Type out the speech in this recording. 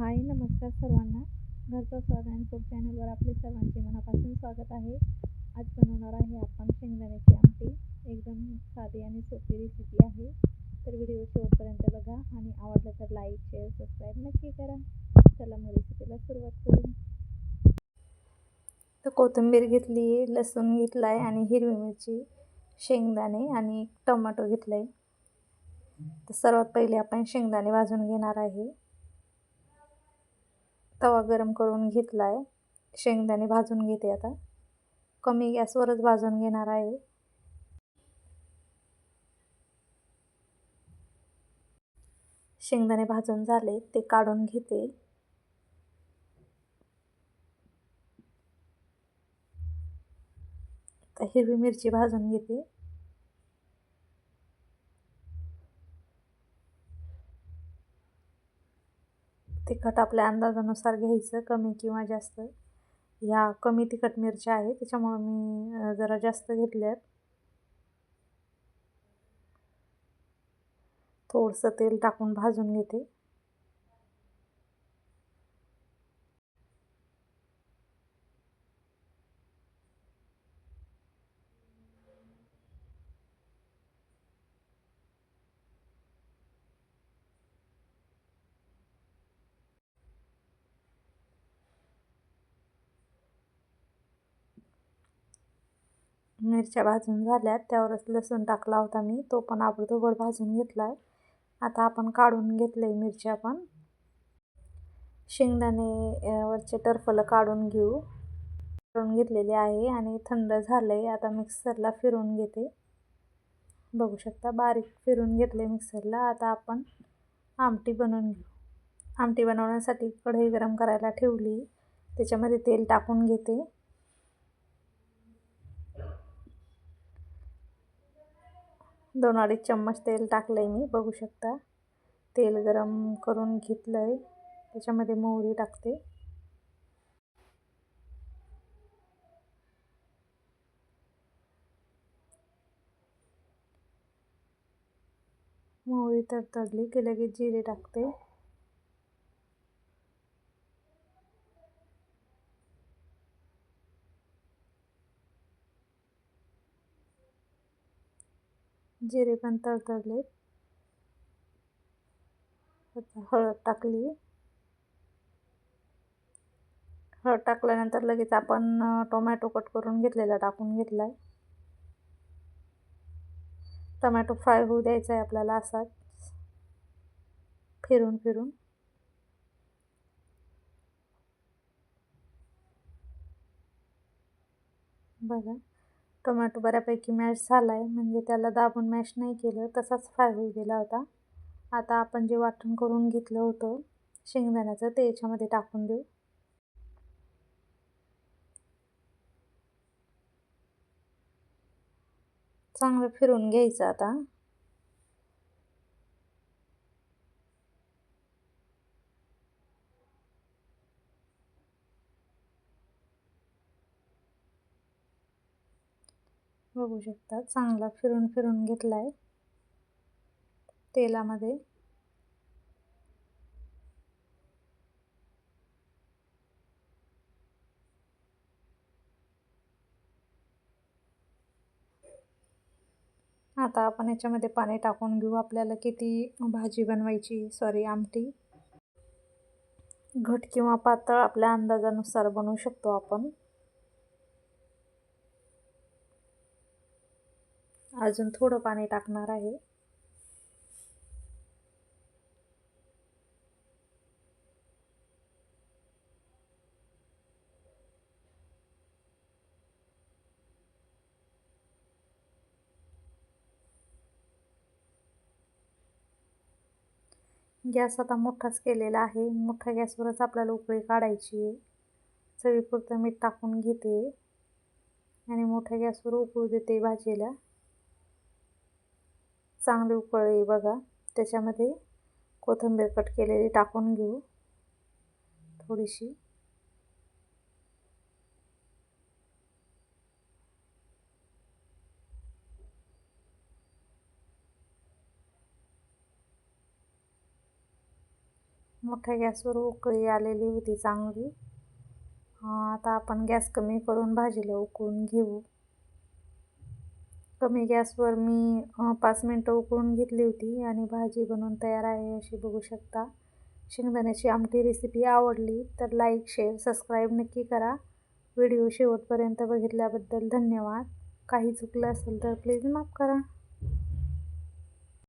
हाय नमस्कार सर्वांना. घरचा स्वाद आणि फूड चॅनलवर आपले सर्वांचे मनापासून स्वागत आहे. आज बनवणार आहे आपण शेंगदाण्याची आमटी. एकदम साधी आणि सोपी रेसिपी आहे. तर व्हिडिओ शेवटपर्यंत बघा आणि आवडलं तर लाईक शेअर सबस्क्राईब नक्की करा. चला मग रेसिपीला सुरुवात करू. तर कोथिंबीर घेतली आहे लसूण घेतला आहे आणि हिरवी मिरची शेंगदाणे आणि टोमॅटो घेतलं आहे तर सर्वात पहिले आपण शेंगदाणे भाजून घेणार आहे. तवा गरम करून घेतला आहे शेंगदाणे भाजून घेते आता. कमी गॅसवरच भाजून घेणार आहे. शेंगदाणे भाजून झाले ते काढून घेते. तर हिरवी मिरची भाजून घेते. तिखट आपल्या अंदाजानुसार घ्यायचं कमी किंवा जास्त. ह्या कमी तिखट मिरच्या आहे त्याच्यामुळं मी जरा जास्त घेतल्यात. थोडंसं तेल टाकून भाजून घेते. मिरच्या भाजून झाल्यात. त्यावरच लसूण टाकला होता मी. तो पण आबडधोबड भाजून घेतला आहे आता आपण काढून घेतलं आहे मिरच्या पण. शेंगदाणे वरचे टरफलं काढून घेऊ. काढून घेतलेले आहे आणि थंड झालं आहे आता मिक्सरला फिरून घेते. बघू शकता बारीक फिरून घेतले मिक्सरला. आता आपण आमटी बनवून घेऊ. आमटी बनवण्यासाठी कढई गरम करायला ठेवली. त्याच्यामध्ये तेल टाकून घेते. दोन अडीच चम्मच तेल टाकलं आहे मी बघू शकता. तेल गरम करून घेतलं आहे त्याच्यामध्ये मोहरी टाकते. मोहरी तर तडली की लगेच जिरे टाकते. जिरे पण तळतळले आता हळद टाकली. हळद टाकल्यानंतर लगेच आपण टोमॅटो कट करून घेतलेला टाकून घेतला आहे टोमॅटो फ्राय होऊ द्यायचा आहे आपल्याला असाच. फिरून फिरून. बघा. टोमॅटो बऱ्यापैकी मॅश झाला आहे म्हणजे त्याला दाबून मॅश नाही केलं तसाच फ्राय होऊ दिला होता. आता आपण जे वाटण करून घेतलं होतं शेंगदाण्याचं ते याच्यामध्ये टाकून देऊ. चांगलं फिरून घ्यायचं आता. बघू शकता. चांगला फिरून फिरून घेतला आहे तेलामध्ये. आता आपण याच्यामध्ये पाणी टाकून घेऊ. आपल्याला किती भाजी बनवायची सॉरी आमटी. घट किंवा पातळ आपल्या अंदाजानुसार बनवू शकतो आपण. अजून थोडं पाणी टाकणार आहे. गॅस आता मोठाच केलेला आहे. मोठ्या गॅसवरच आपल्याला उकळी काढायची आहे. चवीपुरतं मीठ टाकून घेते. आणि मोठ्या गॅसवर उकळू देते भाजीला. चांगली उकळी बघा. त्याच्यामध्ये कोथिंबीर कट केलेली टाकून घेऊ. थोडीशी. मोठ्या गॅसवर उकळी आलेली होती चांगली. आता आपण गॅस कमी करून भाजीला उकळून घेऊ. कमी गॅसवर मी पाच मिनटं उकळून घेतली होती आणि भाजी बनवून तयार आहे अशी बघू शकता. शेंगदाण्याची आमटी रेसिपी आवडली तर लाईक शेअर सबस्क्राईब नक्की करा. व्हिडिओ शेवटपर्यंत बघितल्याबद्दल धन्यवाद. काही चुकलं असेल तर प्लीज माफ करा.